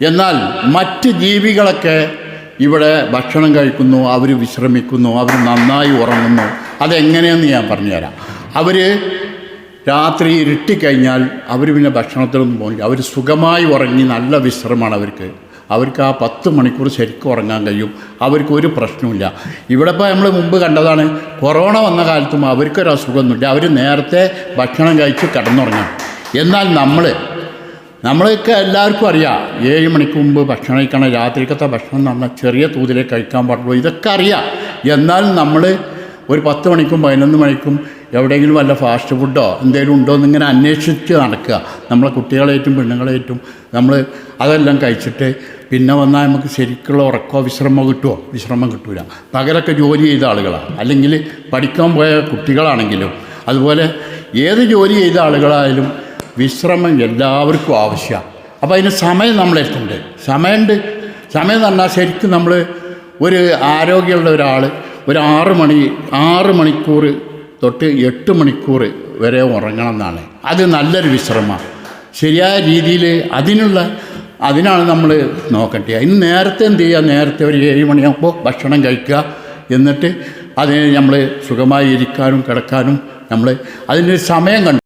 എന്നാൽ മറ്റ് ജീവികളൊക്കെ ഇവിടെ ഭക്ഷണം കഴിക്കുന്നു അവർ വിശ്രമിക്കുന്നു അവർ നന്നായി ഉറങ്ങുന്നു. അതെങ്ങനെയെന്ന് ഞാൻ പറഞ്ഞുതരാം. അവർ രാത്രി ഇരുട്ടിക്കഴിഞ്ഞാൽ അവർ പിന്നെ ഭക്ഷണത്തിലൊന്നും പോകില്ല. അവർ സുഖമായി ഉറങ്ങി നല്ല വിശ്രമമാണ് അവർക്ക്. അവർക്ക് ആ പത്ത് മണിക്കൂർ ശരിക്കും ഉറങ്ങാൻ കഴിയും. അവർക്ക് ഒരു പ്രശ്നമില്ല ഇവിടെ ഇപ്പോൾ നമ്മൾ മുമ്പ് കണ്ടതാണ് കൊറോണ വന്ന കാലത്തും അവർക്കൊരു അസുഖമൊന്നുമില്ല അവർ നേരത്തെ ഭക്ഷണം കഴിച്ച് കിടന്നുറങ്ങാം എന്നാൽ നമ്മൾ നമ്മളൊക്കെ എല്ലാവർക്കും അറിയാം. ഏഴ് മണിക്ക് മുമ്പ് ഭക്ഷണം കഴിക്കണം രാത്രിക്കത്തെ ഭക്ഷണം നമ്മൾ ചെറിയ തോതിലേ കഴിക്കാൻ പാടുള്ളൂ ഇതൊക്കെ അറിയാം. എന്നാൽ നമ്മൾ ഒരു പത്ത് മണിക്കും പതിനൊന്ന് മണിക്കും എവിടെയെങ്കിലും വല്ല ഫാസ്റ്റ് ഫുഡോ എന്തെങ്കിലും ഉണ്ടോ എന്നിങ്ങനെ അന്വേഷിച്ച് നടക്കുക. നമ്മളെ കുട്ടികളേറ്റും പെണ്ണുങ്ങളേറ്റും നമ്മൾ അതെല്ലാം കഴിച്ചിട്ട് പിന്നെ വന്നാൽ നമുക്ക് ശരിക്കുള്ള ഉറക്കോ വിശ്രമമോ കിട്ടുമോ വിശ്രമം കിട്ടൂല. പകലൊക്കെ ജോലി ചെയ്ത ആളുകളാണ് അല്ലെങ്കിൽ പഠിക്കാൻ പോയ കുട്ടികളാണെങ്കിലും അതുപോലെ ഏത് ജോലി ചെയ്ത ആളുകളായാലും വിശ്രമം എല്ലാവർക്കും ആവശ്യമാണ് അപ്പോൾ അതിന് സമയം നമ്മളെടുത്തുണ്ട് സമയമുണ്ട് സമയം എന്ന് ശരിക്കും നമ്മൾ ഒരു ആരോഗ്യമുള്ള ഒരാൾ ഒരു ആറ് മണി ആറ് മണിക്കൂർ തൊട്ട് എട്ട് മണിക്കൂർ വരെ ഉറങ്ങണം എന്നാണ്. അത് നല്ലൊരു വിശ്രമമാണ്. ശരിയായ രീതിയിൽ അതിനുള്ള അതിനാണ് നമ്മൾ നോക്കേണ്ടത് അതിന് നേരത്തെ എന്ത് ചെയ്യുക? നേരത്തെ ഒരു ഏഴ് മണിയാകുമ്പോൾ ഭക്ഷണം കഴിക്കുക. എന്നിട്ട് അതിന് നമ്മൾ സുഖമായി ഇരിക്കാനും കിടക്കാനും നമ്മൾ അതിനൊരു സമയം കണ്ടു